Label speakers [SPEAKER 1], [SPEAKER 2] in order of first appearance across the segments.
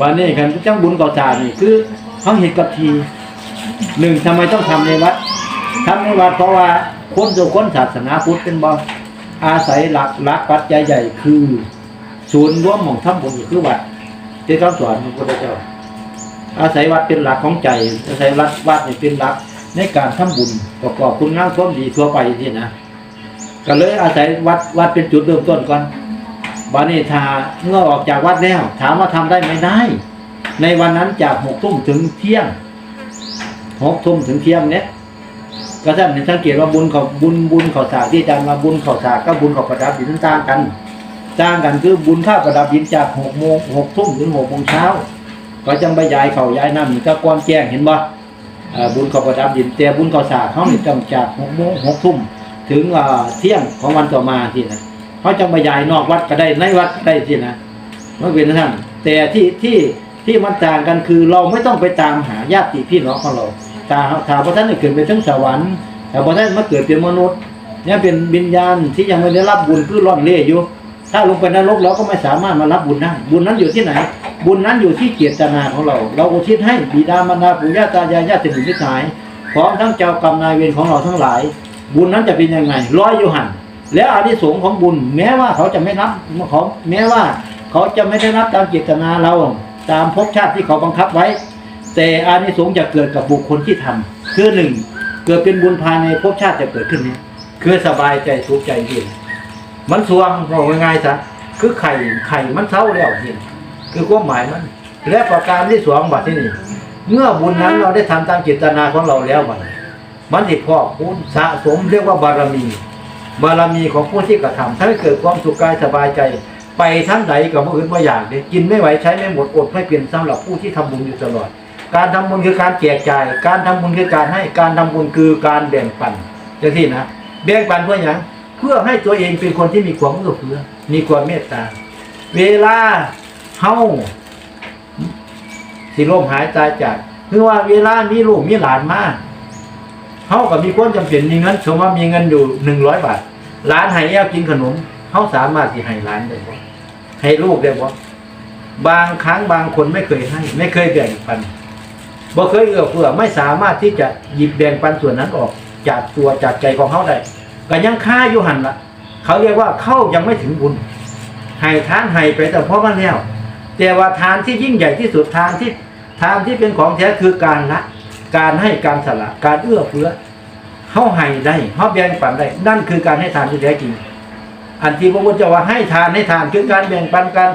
[SPEAKER 1] บานนี้กันจังบุญก่อสร้างนี่คือเขาเห็นกับทีหนึ่งทำไมต้องทำในวัดทำในวัดเพราะว่าคนโยคนศาสนาพุทธเป็นบ่อาศัยหลักหลักปัจจัยใหญ่คือ ศูนย์รวมของทำบุญคือวัดที่เขาสอนพระพุทธเจ้า อาศัยวัดเป็นหลักของใจ อาศัยวัดวัดนี่เป็นหลักในการทำบุญประกอบคุณงามความดีทั่วไปที่นะก็เลยอาศัยวัดวัดเป็นจุดเริ่มต้นก่อน บานี้ถ้าเมื่อออกจากวัดแล้ว ถามว่าทำได้ไหมได้ ในวันนั้นจากหกทุ่มถึงเที่ยงหกทุ่มถึงเที่ยงเนี้ยก็ท่านเห็นสังเกตว่าบุญขาบุญบุญเขาสากที่อาจารย์มาบุญเขาสากกับบุญเขาประดับดินต่างกันต่างกันคือบุญข้าประดับดินจากหกโมงหกทุ่มถึงหกโมงเช้าก็จังไปยายเขาย้ายน้ำนี่ก็ก้อนแจ้งเห็นบ่บุญเขาประดับดินแต่บุญเขาสากเขานี่จังจากหกโมงหกทุ่มถึงเอ่อเที่ยงของวันต่อมาที่นะ เขาจังไปยายนอกวัดก็ได้ในวัดก็ได้ที่นะมันเป็นท่านแต่ที่ที่ที่มันต่างกันคือเราไม่ต้องไปตามหาญาติพี่น้องของเราตาถาพระท่านเกิดไปทั้งสวรรค์แต่พระท่านมาเกิดเป็นมนุษย์ เนี่ยเป็นวิญญาณที่ยังไม่ได้รับบุญคือร่อนเล่อยู่ ถ้าลงไปนรกเราก็ไม่สามารถมารับบุญได้บุญนั้นอยู่ที่ไหน บุญนั้นอยู่ที่เจตนาของเรา เราอุทิศให้บิดามารดาปู่ย่าตายายญาติสนิทมิตรสหายพร้อมทั้งเจ้ากรรมนายเวรของเราทั้งหลาย บุญนั้นจะเป็นยังไงร้อยอยู่หัน แล้วอานิสงส์ของบุญ แม้ว่าเขาจะไม่รับเขาแม้ว่าเขาจะไม่ได้รับตามเจตนาเราตามภพชาติที่เขาบังคับไว้ แต่อานิสงส์จะเกิดกับบุคคลที่ทำคือหนึ่งเกิดเป็นบุญภายในภพชาติจะเกิดขึ้นนี้คือสบายใจสุขใจดีมันสวงบอกง่ายๆซะคือไข่ไข่มันเท่าแล้วเห็นคือความหมายมัน และประการที่สองบัดที่นี่เมื่อบุญนั้นเราได้ทำตามเจตนาของเราแล้วบัดนี้มันติดพอกพูนสะสมเรียกว่าบารมี บารมีของผู้ที่กระทำถ้าให้เกิดความสุขกายสบายใจ ไปทั้งไหนกับผู้อื่นว่าอย่ากเลยกินไม่ไหวใช้ไม่หมดอดไม่เปลี่ยนสำหรับผู้ที่ทำบุญอยู่ตลอด การทำบุญคือการแจกจ่าย การทำบุญคือการให้การทำบุญคือการแบ่งปันอย่าที่นะแบ่งปันเพื่ออย่างเพื่อให้ตัวเองเป็นคนที่มีความเอื้อเฟื้อมีความเมตตา เวลาเฮาสิล่มหายตายจากคือว่าเวลามีลูกมีหลานมาเฮาก็มีความจำเป็นมีเงินสมมติว่ามีเงินอยู่หนึ่งร้อยบาท หลานให้แอวกินขนมเฮาสามารถที่ให้หลานได้บ่ให้ลูกได้บ่บางครั้งบางคนไม่เคยให้ ไม่เคยแบ่งปันบ่เคยเอื้อเฟื้อไม่สามารถที่จะหยิบแบ่งปันส่วนนั้นออก จากตัวจากใจของเขาได้ก็ยังค่าอยู่หันละเขาเรียกว่าเข้ายังไม่ถึงบุญให้ทานให้ไปแต่เพราะมันแล้วแต่ว่าทานที่ยิ่งใหญ่ที่สุดทานที่ทานที่เป็นของแท้คือการละ การให้การสละการเอื้อเฟื้อ เขาให้ได้เขาแบ่งปันได้ นั่นคือการให้ทานที่แท้จริง อันที่พระพุทธเจ้าว่าให้ทานให้ทานคือการแบ่งปันกัน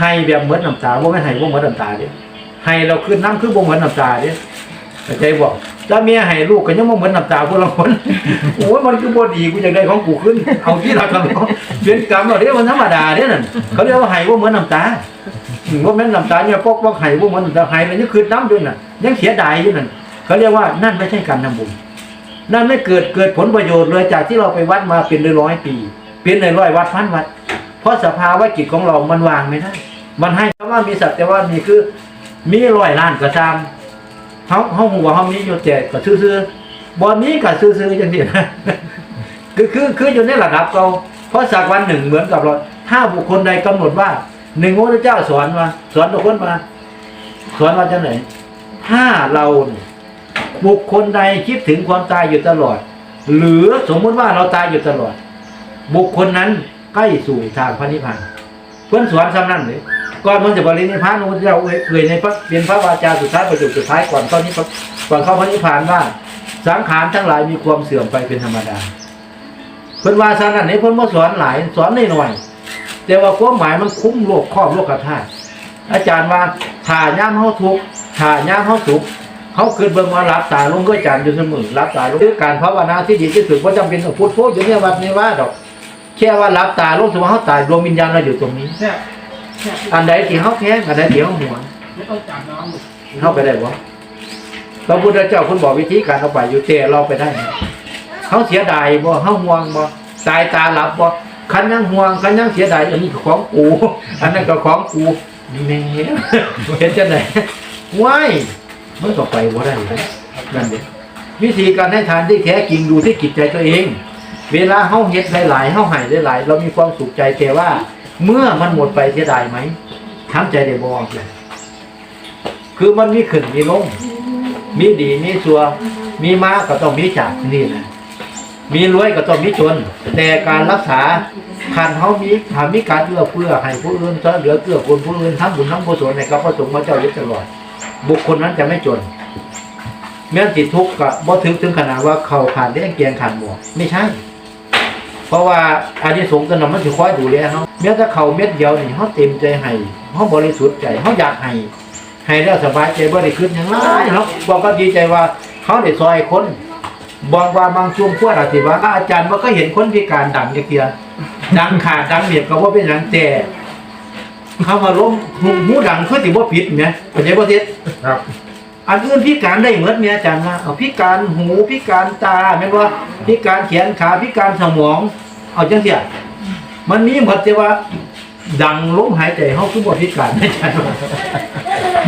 [SPEAKER 1] ให้แบบเหมือนน้ำตาว่าไม่ให้ว่าเหมือนน้ำตาเด้ให้เราคือน้ำคือบ่เหมือนน้ำตาเด้เข้าใจบอกถ้าเมียให้ลูกก็ยังบ่เหมือนน้ำตาพวกเราคนโอ้ยมันคือบ่ดีกูอยากได้ของกูขึ้น เอาที่เราทำเป็นกรรมเราเรียกว่าธรรมดาเด้นั่นเขาเรียกว่าให้ว่าเหมือนน้ำตาอืมว่าแม่นน้ำตาเนี่ยปกว่าให้ว่าเหมือนน้ำตาให้แล้วยังคืนน้ำด้วยน่ะยังเสียดายอยู่นั่นเขาเรียกว่านั่นไม่ใช่การทำบุญ นั่นไม่เกิดเกิดผลประโยชน์เลยจากที่เราไปวัดมาเป็นร้อยปี เป็นร้อยวัดพันวัด เพราะสภาวะจิตของเรามันวางไม่ได้ มันให้คำว่ามีสัตว์แต่ว่ามีคือ มีร้อยล้านก็ตามเขาเขาหัวเขามีอยู่แต่ก็ซื่อๆบอนี้ก็ซื่อๆอย่างนี้นะคือคือคืออยู่ในระดับเราเพราะสักวันหนึ่งเหมือนกับเราถ้าบุคคลใดกำหนดว่าหนึ่งพระเจ้าสอนมา สอนทุกคนมา สอนมาจากไหนถ้าเราเนี่ย บุคคลใดคิดถึงความตายอยู่ตลอด หรือสมมุติว่าเราตายอยู่ตลอด บุคคลนั้นใกล้สู่ทางพระนิพพานเพื่อนสอนสำนั่นเลยก่อนมันจะบริณิพพานพระพุทธเจ้าเอ่ยเอ่ยในพระเป็นพระวาจาสุดท้ายประโยคสุดท้ายก่อนเข้านี้ก่อนเข้าพระนิพพานว่าสังขารทั้งหลายมีความเสื่อมไปเป็นธรรมดาเพิ่อนว่าสนั่นนี้เพิ่อนมาสอนหลายสอนน้หน่อยแต่ว่าความหมายมันคุ้มโลกครอบโลกธาตุอาจารย์ว่าถ่าย่ามเฮาทุกถ่าย่ามเฮาสุข เขาคืนเบิ่งมารับตาลงก็อจารย์อยู่เสมอรับตาลงคือการภาวนาที่ดีที่สุดว่าจำเป็นต้องพูดโพดอยู่ในวัดในว่าดอกแค่ว่ารับตาลงสมมติเฮาตายดวงวิญญาณเราอยู่ตรงนี้
[SPEAKER 2] แค่แค่
[SPEAKER 1] อันใดที่เฮาแพ้อันใดที่เฮาหวง
[SPEAKER 2] ไม่ต้องจับน้อง
[SPEAKER 1] เข้าไปได้บ่พระพุทธเจ้าคุณบอกวิธีการเอาไปอยู่แต่เราไปได้เขาเสียดายบ่เฮาห่วงบ่ตายตาหลับบ่คันยังห่วงคันยังเสียดายอันนี้ก็ของกูอันนั้นก็ของกูแม่เห็นจังได๋ว้าย มันก็ไปบ่าได้นั่นเด้วิธีการให้ทานที่แท้จริงดูที่จิตใจตัวเอง เวลาเฮาเฮ็ดหลายๆเฮาให้หลายๆเรามีความสุขใจแต่ว่า เมื่อมันหมดไปเสียดายไหมทำใจได้บ่เลยคือมันมีขึ้นมีลงมีดีมีชัวมีมาก็ต้องมีจากนี่นะมีรวยก็ต้องมีจน แต่การรักษาคันเขามีทามีการเอื้อเฟื้อให้ผู้อื่นช่วยเหลือเกื้อกูลผู้อื่นทำบุญทำกุศลในกับพระสงฆ์พระเจ้าอยู่ตลอด บุคคลนั้นจะไม่จนแม้จิตทุกข์ก็บ่ถึงถึงขนาดว่าเขาขาดเลี้เกียงขาดหมวกไม่ใช่ เพราะว่าอานิสงส์ตันมันสิคอยดูแลเฮาแม้แต่เขาเม็ดเดียวนี่เฮาเต็มใจให้เฮาบริสุทธิ์ใจเฮาอยากให้ให้แล้วสบายใจบ่ได้ขึ้นหยังไงเนาะบอกก็ดีใจว่าเขาได้ซอยคนบอกว่าบางช่วงพวกอาจสิว่าอาจารย์บ่ก็เห็นคนพิการดังจักเทียดังขาดดังเบียดก็บ่าเป็นหยังแต่ เขามาล้มหูหูดังคือสิบ่ผิดแหมเข้าใจบ่เท็ด
[SPEAKER 2] ครับ
[SPEAKER 1] อันอื่นพิการได้เหมือนเมียอาจารย์นะเอาพิการหูพิการตาแม่นว่าพิการแขนขาพิการสมอง เอาจังเสียมันมีหมดแต่ว่า ดังลมหายใจเฮาคือบ่พิการอาจารย์ว่า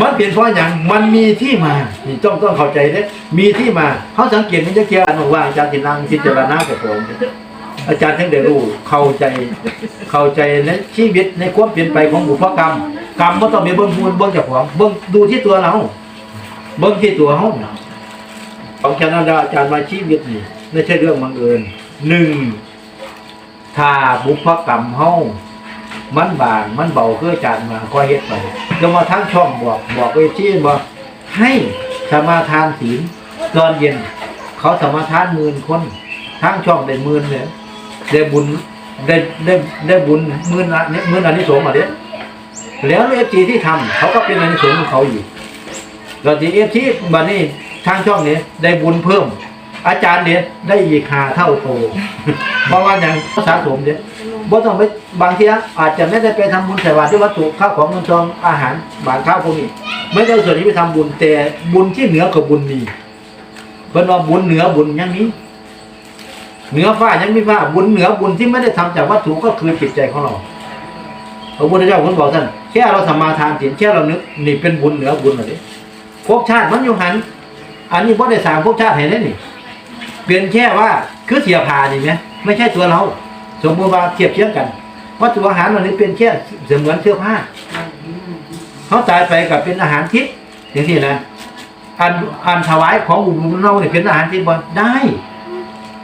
[SPEAKER 1] มันเป็นเพราะหยังมันมีที่มานี่ต้องต้องเข้าใจเด้มีที่มาเฮาสังเกตมันจะเกี่ยวกันว่าอาจารย์ที่นั่งพิจารณากับผม อาจารย์ถึงได้รู้เข้าใจเข้าใจในชีวิตในความเปลี่ยนไปของบุพกรรม กรรมบ่ต้องไปเบิ่งมูลเบิ่งจ้าของเบิ่งดูที่ตัวเรา เบิ่งที่ตัวเขาน่ะของแคนาดาอาจารย์มาชีวิตนี่ไม่ใช่เรื่องบังเอิญหนึ่งถ้าบุพกรรมเฮามันบางมันเบาคืออาจารย์มาก็เฮ็ดไปจะมาทั้งช่องบอกบอกไปชี้บอกให้สมาทานศีลตอนเย็น เขาสมาทานหมื่นคนทั้งช่องได้หมื่นเนี่ย ได้บุญได้ได้ได้บุญมื่นละเนี่ยมื่นอันนี้สงส์มาเด้แล้วเอฟจีที่ทำเขาก็เป็นอันนี้สงส์ของเขาอยู่เราทีเอฟทีบันนี้ทางช่องนี้ได้บุญเพิ่ม อาจารย์เนี่ยได้อีกหาเท่าโตเพราะว่าอย่างสะสมเนี่ยบ่ต้องไปบางทีอาจจะไม่ได้ไปทำบุญใส่บาตรที่วัตถุข้าวของเงินทองอาหารบาตรข้าวพวกนี้ ไม่ได้ส่วนนี้ไปทำบุญแต่บุญที่เหนือกว่าบุญมีเพิ่นว่าบุญเหนือบุญยังมี เหนือฟ้ายังมีฟ้าบุญเหนือบุญที่ไม่ได้ทำจากวัตถุก็คือจิตใจของเราพระพุทธเจ้าคุณบอกท่านแค่เราสมาทานศีลแค่เรานึกนี่เป็นบุญเหนือบุญอะไรภพชาติมันอยู่หัน อันนี้พ่ได้สางภพชาติให้ได้นี่เปลี่ยนแค่ว่าคือเสียผ่านี่ไหมไม่ใช่ตัวเรา สมมติว่าเทียบเทียงกันวัตถุอาหารเหล่านี้เป็นแค่เสมือนเสื้อผ้าเขาตายไปกับเป็นอาหารทิพย์อย่างที่นะอันอันถวายของอุบุญเราเนี่ยเป็นอาหารทิพย์บ่ได้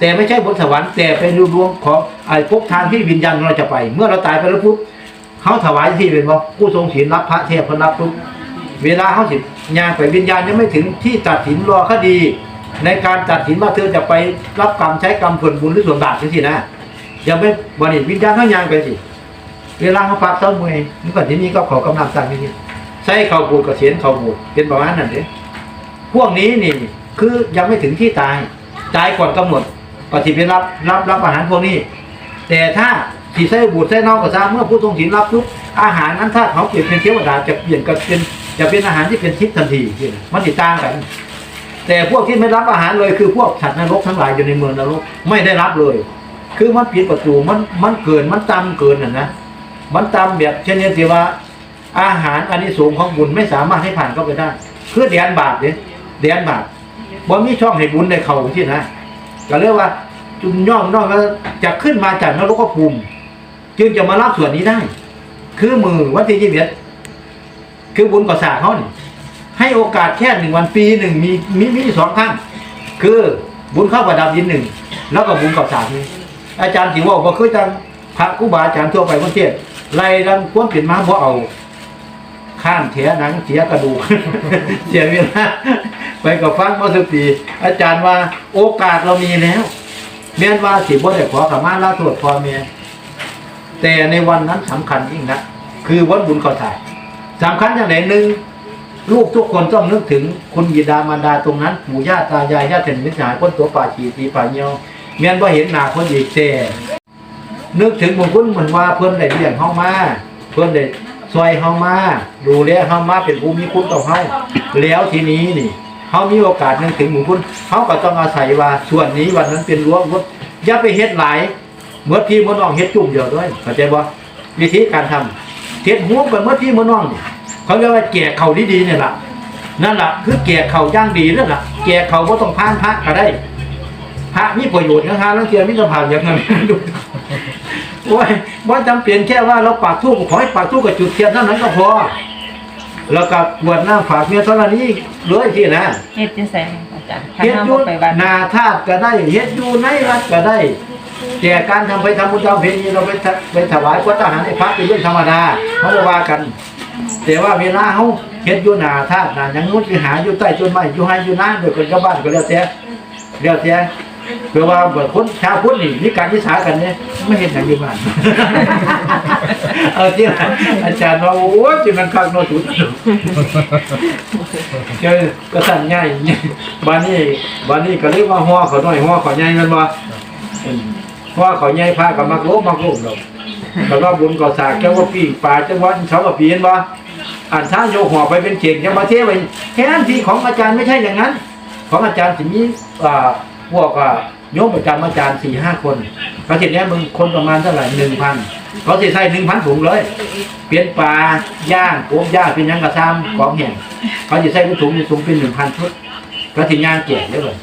[SPEAKER 1] แต่ไม่ใช่บนสวรรค์แต่เป็นรวมของไอ้ภพทางที่วิญญาณเราจะไป เมื่อเราตายไปแล้วปุ๊บเขาถวายที่เป็นว่าผู้ทรงศีลรับพระเทพพรับปุ๊บเวลาเขาสิยางไปวิญญาณยังไม่ถึงที่ตัดสินรอคดี ในการตัดสินว่าเธอจะไปรับกรรมใช้กรรมผลบุญหรือส่วนบาปสินะย่าไปวันนี้วิญญาณเขายางไปสิเวลาเขาพักเส้ามวยนี่ก่อนที่นี้ก็ขอกำลังสั่งนิดๆใช้เขาบูดกับเสียนเขาบูดเป็นประมาณนั้นเด้พวกนี้นี่คือยังไม่ถึงที่ตายตายก่อนกำหนด ก็สิไปรับรับรับอาหารพวกนี้ แต่ถ้าสีไส้บูดไส้น่าก็ตามเมื่อผู้ทรงศีลรับปุ๊บอาหารนั้นถ้าเขาเปลี่ยนเป็นเทวดาจะเปลี่ยนกับเป็นจะเป็นอาหารที่เป็นทิพย์ทันทีมันติดตางกันแต่พวกที่ไม่รับอาหารเลยคือพวกสัตว์นรกทั้งหลายอยู่ในเมืองนรกไม่ได้รับเลย คือมันผิดประตูมันมันเกินมันต่ำเกินน่ะนะมันต่ำแบบเช่นนี้ที่ว่า อาหารอันนี้สูงของบุญไม่สามารถให้ผ่านเข้าไปได้ คือแดนบาปเนี่ยแดนบาปบ่มีช่องให้บุญในเขาที่นะ ก็เรียกว่าจุนย่อมนอกก็จะขึ้นมาจากนรกภูมิจึงจะมารับส่วนนี้ได้ คือมือวันที่ยี่สิบเอ็ดคือบุญก่อสร้าเขาให้โอกาสแค่หนึ่งวันปีหนึ่งมีมีมีสองครั้งคือบุญเข้าประดับยินหนึ่งแล้วก็บุญก่อสร้านี่อาจารย์สิว่าก็คือจังพระครูบาอาจารย์ทั่วไปประเทศไล่ดังควรเปลี่ยนมาเพราะเอาข้ามเถียหนังเสียกระดูกเสียเวลา ไปกับฟังมาสุปีอาจารย์ว่าโอกาสเรามีแล้วแม้นว่าสิบ่ได้ขอขมาลาโทษพ่อแม่แต่ในวันนั้นสำคัญยิ่งนะคือวันบุญเขาถ่ายสำคัญอย่างไหนหนึ่งลูกทุกคนต้องนึกถึงคุณบิดามารดาตรงนั้นปู่ย่าตายายญาติเถินมิตรสหายคนตัวป่าชีตีป่าเหี่ยวแม้นว่าเห็นหน้าคนอีกแต่นึกถึงบุญคุณเหมือนว่าเพิ่อนได้เลี้ยงเฮามาเพิ่อนได้ซอยเฮามาดูแลเฮามาเป็นผู้มีคุณต่อเฮาแล้วทีนี้นี่ เขามีโอกาสนึกถึงหมู่คุณเขาก็ต้องอาศัยว่าส่วนนี้วันนั้นเป็นรั้ววัดอย่าไปเฮ็ดหลายเมื่อพี่มื่อน้องเฮ็ดจุ่มเดียวด้วยเข้าใจบ่วิธีการทำเฮ็ดหัวไปเมื่อพี่มื่อน้องเขาเรียกว่าแก่เข่าดีๆเนี่ยล่ะนั่นล่ะคือแก่เข่าย่างดีนั่นล่ะแก่เข่าบ่ต้องพานพระก็ได้พระมีประโยชน์นะคะแล้วเทียมีสภาพอย่างนั้นดูโอ้ยว่าจำเป็นแค่ว่าเราปากทูบขอให้ปากทูบกับจุดเทียนเท่านั้นก็พอ แล้วก็บวชหน้าฝากเมียเท่านี้เลยที่นะ
[SPEAKER 3] เฮ็ดจังไส๋อาจารย์ถ้า
[SPEAKER 1] เฮ็ด
[SPEAKER 3] เฮา
[SPEAKER 1] อยู่
[SPEAKER 3] บ่ไปวัด
[SPEAKER 1] นาธาตุก็ได้เฮ็ดอยู่ในวัดก็ได้ แต่การทำไปทำบุญทำเพลงนี้เราไปทะไปถวายพระทหารให้พระเป็นเรื่องธรรมดาเขาบ่ว่ากัน แต่ว่าเวลาเขาเฮ็ดอยู่นาธาตุนาอย่างนู้นไปหาอยู่ใต้ต้นไม้อยู่ให้อยู่นาโดยคนกับบ้านก็แล้วแต่แล้วแต่ เพื่อว่าเบิดคนชาวพุทธนี่มีการวิสากันเนี่ยไม่เห็นอย่างอยู่บ้านเอาที่อาจารย์ว่าโอ้ยจิมันคักโนสุดเจอกระสันง่ายบ้านนี้บ้านนี้ก็เรียกว่าหัวเขาหน่อยหัวเขาใหญ่แมันบ่หัวเขาใหญ่พากับมักโลมักโลมดอกแล้วก็บุญก่อสากแค่ว่าปีป่าจังหวัดเสากับปีเห็นบ่อ่านช้าโยกหัวไปเป็นเข่งจะมาเทไว้แค่นั้นที่ของอาจารย์ไม่ใช่อย่างนั้น ของอาจารย์สิมีอ่าพวกอ่า โยมประจำอาจารย์สี่ห้าคนเขาทีนี้มึงคนประมาณเท่าไหร่หนึ่งพันเขาสิใส่หนึ่งพันถุงเลย เปลี่ยนปลาย่างโอบย่างเป็นยังกระซ้ำของแห้งเขาจะใส่ถุงในถุงเป็นหนึ่งพันชุดก็ถึงย่างแก่ได้เลย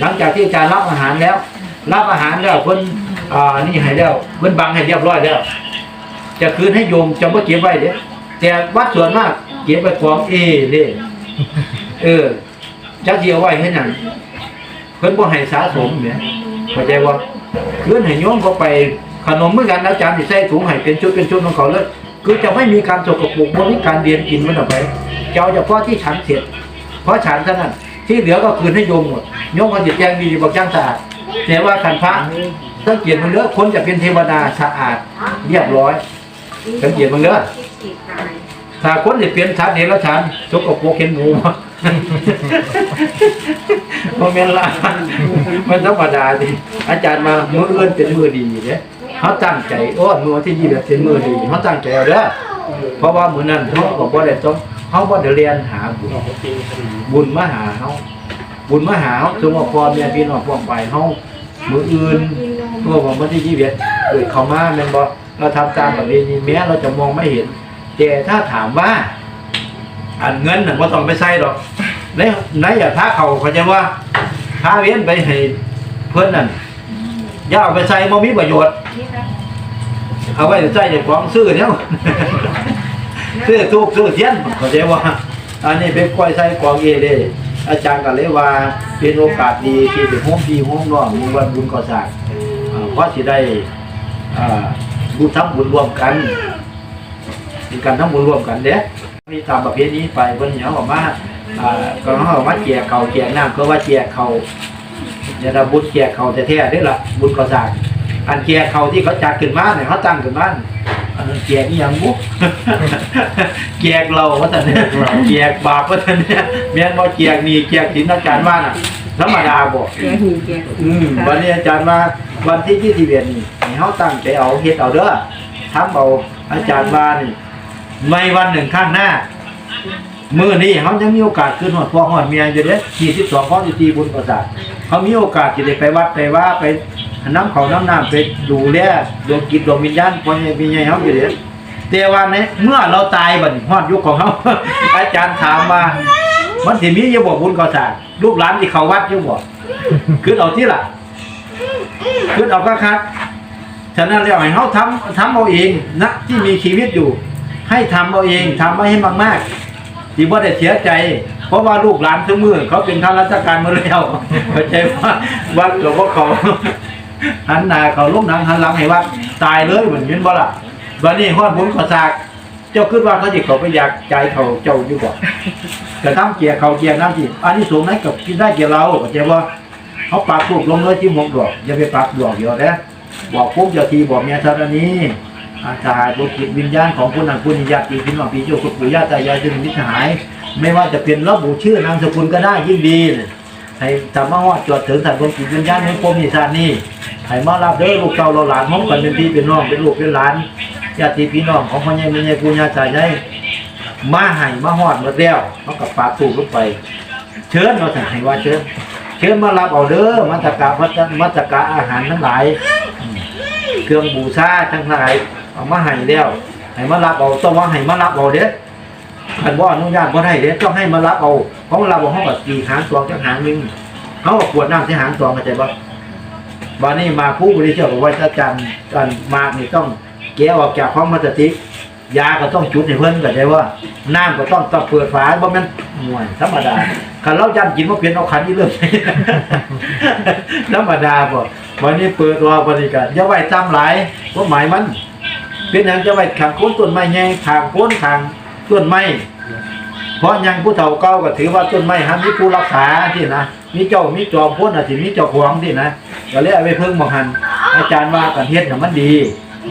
[SPEAKER 1] หลังจากที่อาจารย์รับอาหารแล้ว รับอาหารแล้วเพิ่นอ่านี่ให้แล้วเพิ่นบังให้เรียบร้อยแล้วจะคืนให้โยมจะไม่เก็บไว้เด้แต่วัดส่วนมากเก็บไว้ของเอเด้เออจักสิเอาไว้ให้นั่น เพิ่นบ่ให้สะสมเนี่ยเข้าใจว่าคืนให้โยมเขาไปขนมเหมือนกันอาจารย์สิใส่ถุงให้เป็นชุดเป็นชุดของเขาเลยคือจะไม่มีการสกปรกบนนี้การเรียนกินมันออกไปจะเอาเฉพาะที่ฉันเสร็จ เพราะฉันเท่านั้นที่เหลือก็คืนให้โยมหมดโยมก็จะแจ้งดีบอกจ้างสะอาดแต่ว่าขันพระสังเกตมันเลือคนจะเป็นเทวดาสะอาดเรียบร้อยสังเกตมันเลือถ้าคนจะเป็นชัดเห็นแล้วฉันสกปรกเห็นหมู โมเมนต์ละมันธรรมดาดิอาจารย์มามือเอื้อนเป็นมือดีเนี่ยเขาตั้งใจโอ้มือที่ยี่สิบเป็นมือดีเขาตั้งใจเอาเด้อเพราะว่ามือนั้นเขาบอกว่าได้ต้องเขาบ่ได้เรียนหาบุญบุญมหาเขาบุญมหาเขาสมมติพ่อแม่พี่น้องพวกไปเขามืออื่นตัวของวันที่ยี่สิบเกิดเขามาแม่นบ่เราทำตามแบบนี้แม้เราจะมองไม่เห็นแต่ถ้าถามว่า อันเงินน่ะบ่ต้องไปใส่ดอกในในอย่าท้าเขาเขาใจว่าท้าเวียนไปให้เพื่อนนั่นอย่าเอาไปใส่บ่มีประโยชน์ เอาไว้ใส่ในของซื้อเนี่ยซื้อทูกซื้อเทียนเขาใจว่า อันนี้เป็นกล้วยใส่ของเอเด้อาจารย์ก็เลยว่าเป็นโอกาสดีที่เป็นโฮมพี่โฮมน้องมีวันบุญก่อสร้างเพราะสิได้บุญทำบุญรวมกันมีการทำบุญรวมกันเด้ มีตามประเภทนี้ไปวันนี้เขาบอกว่าอ่าก็เขาบอกว่าเกียเขาเกียน้ำก็ว่าเกียเขาเนี่ยเราบุญเกียเขาแท้ๆนี่แหละบุญก่อสร้างอันเกียเขาที่เขาจัดขึ้นมาเนี่ยเขาตั้งขึ้นมาอันนั้นเกียนี่ยังบุกเกียกเราว่าแต่เนี่ยเกียกบาปว่าแต่เนี่ยเมียนว่าเกียกนี่เกียกถินอาจารย์ว่าน่ะธรรมดาบอก
[SPEAKER 3] แกหูแก
[SPEAKER 1] อืมวันนี้อาจารย์มาวันที่ยี่สิบเอ็ดนี่ให้เขาตั้งใจเอาเฮ็ดเอาเด้อทำเอาอาจารย์ว่านี่ ไม่วันหนึ่งข้างหน้า มือนี้เขายังมีโอกาสขึ้นหอดพ่อหอดเมียอยู่เด้ที่สิบสองข้อสิบสี่บุญประสาทเขามีโอกาสจะได้ไปวัดไปว่าไปน้ำเขาน้ำน้ำไปดูแลดวงกิจดวงวิญญาณพ่อใหญ่พี่ใหญ่เขาอยู่เด้แต่ว่าเนี่ยเมื่อเราตายบัดนี้ฮอดยุคของเขาอาจารย์ถามมามันสิมีอยู่บ่บุญก่อสร้างลูกหลานที่เขาวัดอยู่บ่ขึ้นเอาที่ละขึ้นเอาก็คัดฉะนั้นแล้วให้เขาทำทำเอาเองนะที่มีชีวิตอยู่ ให้ทำเอาเองทำไม่ให้มากๆที่ว่าได้เสียใจ เพราะว่าลูกหลานทุกมือเขาเป็นข้าราชการมาแล้วเข้าใจว่าวัดหลวงพ่อเขาหันหน้าเขาลุกหนังหันหลังให้วัดตายเลยเหมือนยืนบ่ล่ะวันนี้ฮอดบุญขอสากเจ้าคิดว่าเขาจิเขาไปอยากใจเขาเจ้าอยู่บ่กระทำเกียร์เขาเกียร์น้ำที่อันนี้สูงนั้นกับกินได้เกียร์เราเข้าใจว่าเขาปากถูกลงเลยที่หมกดอกอย่าไปปากดอกเดียวนะบอกปุ๊บอย่าทีบอกเมียธรณี อาชายบุกิจวิญญาณของผู้นั้นผู้นี้ญาติพี่น้องพี่โยคุปู่ย่าตายายจึงมิหาย ไม่ว่าจะเป็นระบุชื่อนามสกุลก็ได้ยิ่งดีให้ทำมาว่าจวดถึงสัตว์บุกิจวิญญาณในปมนิสานนี้ให้มารับเด้อลูกเจ้าเราหลานห้องกันเป็นพี่เป็นน้องเป็นลูกเป็นหลานญาติพี่น้องของพ่อใหญ่แม่ใหญ่ปู่ย่าตายายมาให้มาหอดหมดแล้วเขากับปากถูกลงไป เชิญเราสั่งให้ว่าเชิญเชิญมารับเอาเด้อมัตกะมัตมัตกะอาหารทั้งหลาย เครื่องบูชาทั้งหลาย เอามาให้แล้วให้มารับเอาต้องว่าให้มารับเอาเด้อคันว่าอนุญาตบ่ได้เด้อต้องให้มารับเอาเพราะเราบอกเขากับกี่หางตวงจักหางหนึงเขาก็ขวดน้ำที่หางตวงเข้าใจบ่บานี่มาผู้บริเชื่อบอกว่าอาจารย์การมากนี่ต้องแกะออกจากของพลาสติยาก็ต้องจุดให้เพิ่นก็ได้ว่าน้ำก็ต้องต้องเปิดฝาบ่แม่นห่วยธรรมดาคันเราจำกินบ่าเปลี่ยนเอาขันนี้เริ่มธรรมดาบ่วันนี้เปิดรอบ่นี่ก็อย่าไว้ซ้ำหลายบ่าหมายมัน เป็นอยังจะไว้ขางโคนต้นไม้ใหญ่ข้างโคนขางต้นไม้เพราะยังผู้เฒ่าเก่าก็ถือว่าต้นไม้หันมีผู้รักษาที่นะมีเจ้ามีจอมพ้นอะสิมีเจ้าของที่นะก็เลยเอาไปเพิ่งมองหันอาจารย์ว่ากันเฮ็ดน่ะมันดี